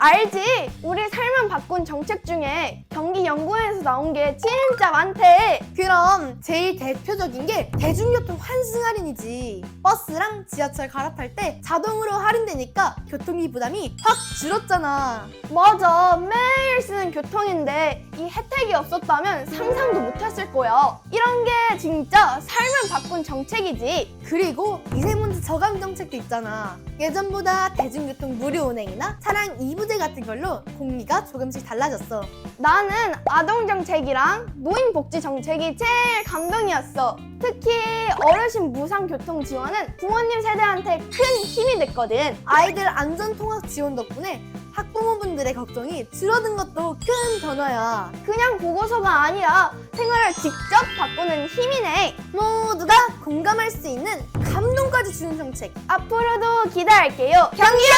알지. 우리 삶을 바꾼 정책 중에 경기연구원에서 나온 게 진짜 많대. 그럼 제일 대표적인 게 대중교통 환승 할인이지. 버스랑 지하철 갈아탈 때 자동으로 할인되니까 교통비 부담이 확 줄었잖아. 맞아. 매일 쓰는 교통인데 이 혜택이 없었다면 상상도 못했을 거야. 이런 게 진짜 삶을 바꾼 정책이지. 그리고 미세먼지 저감 정책도 있잖아. 예전보다 대중교통 무료 운행이나 차량 이부제 같은 걸로 공리가 조금씩 달라졌어. 나는 아동 정책이랑 노인 복지 정책이 제일 감동이었어. 특히 어르신 무상 교통 지원은 부모님 세대한테 큰 힘이 됐거든. 아이들 안전 통학 지원 덕분에 학부모분들의 걱정이 줄어든 것도 큰 변화야. 그냥 보고서가 아니라 생활을 직접 바꾸는 힘이네. 모두가 공감할 수 있는 감동까지 주는 정책. 앞으로도 기대할게요. 경기연구원!